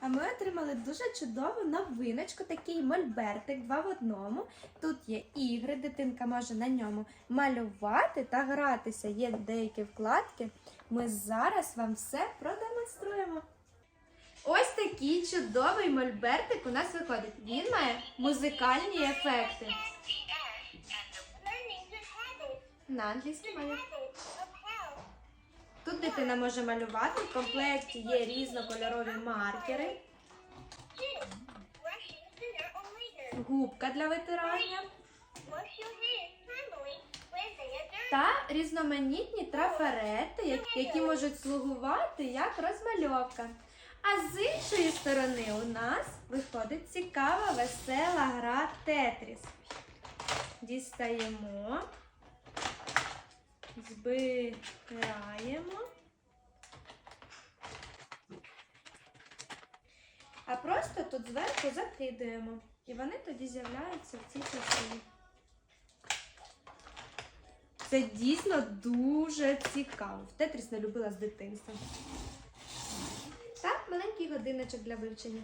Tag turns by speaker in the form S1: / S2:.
S1: А ми отримали дуже чудову новиночку, такий мольбертик два в одному. Тут є ігри, дитинка може на ньому малювати та гратися. Є деякі вкладки. Ми зараз вам все продемонструємо. Ось такий чудовий мольбертик у нас виходить. Він має музикальні ефекти. На англійській мові. Тут дитина може малювати. В комплекті є різнокольорові маркери, губка для витирання та різноманітні трафарети, які можуть слугувати як розмальовка. А з іншої сторони у нас виходить цікава весела гра Тетріс. Дістаємо, збираємо. А просто тут зверху закидуємо. І вони тоді з'являються в цій частині. Це дійсно дуже цікаво. В Тетріс не любила з дитинства. Так, маленький годиночок для вивчення.